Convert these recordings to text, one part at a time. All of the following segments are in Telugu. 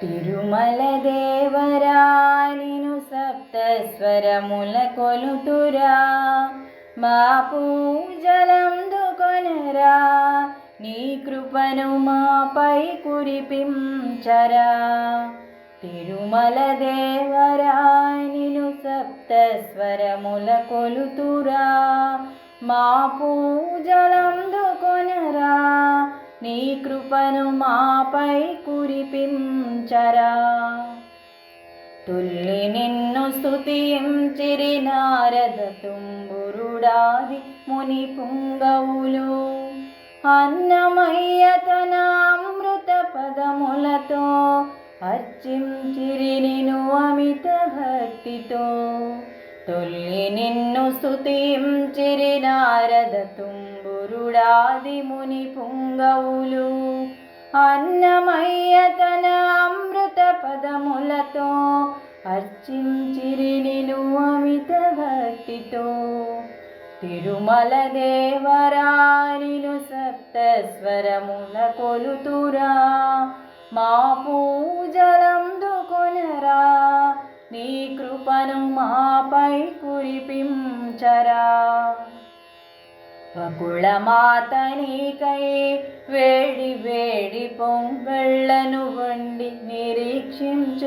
తిరుమల దేవరా నిను సప్తస్వరముల కొలుతురా. మా పూజలందుకొనరా నీ కృపను మాపై కురిపించరా. తిరుమల దేవరా సప్తస్వరముల కొలుతురా. మా పూజలందుకొనరా నీ కృపను మాపై కురిపించరా. తుల్లి నిన్ను స్థుతించిరి నారద తుంబురుడాది ముని పుంగవులు. అన్నమయ్య తన అమృత పదములతో అర్చించిరి నిను అమిత భక్తితో. తొల్లి నిన్ను స్థుతించిరి నారద తుంబురుడాది ముని పుంగవులు అన్నమయ్య తన అమృత పదములతో అర్చించిరి నిను అమిత భక్తితో. తిరుమల దేవరానిను సప్తస్వరముల కొలుతురా మా పూజలందుకొనరా నీ కృపను మాపై కురిపించరా. వకుళమాత నీకై వేడి వేడి పొంగళ్ళను వండి నిరీక్షించుచున్నది.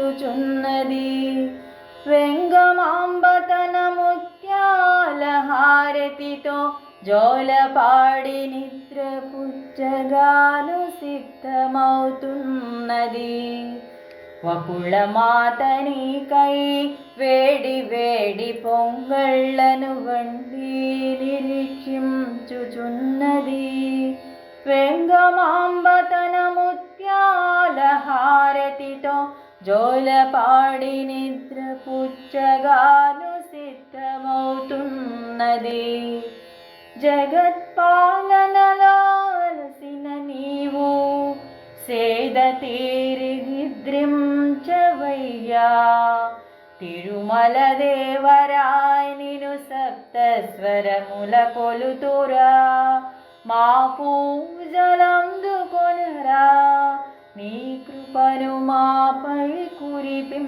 వెంగమాంబ తన ముత్యాల హారతితో జోలపాడి నిద్ర పుచ్చగాను సిద్ధమవుతున్నది. వకుళమాత నీకై వేడి వేడి పొంగళ్ళను వండి చేయుచున్నది వెంగమాంబతన ముత్యాల హారతితో జోలపాడి నిద్ర పుచ్చగాను సిద్ధమవుతున్నది. జగత్పాలనలో నీవు సేద తీరి నిద్రించవయ్యా. తిరుమల దేవరాయ్ నిను సప్తస్వరముల కొలుతురా. మా పూజలందుకొనరా. నీ కృపను మాపై కురిపే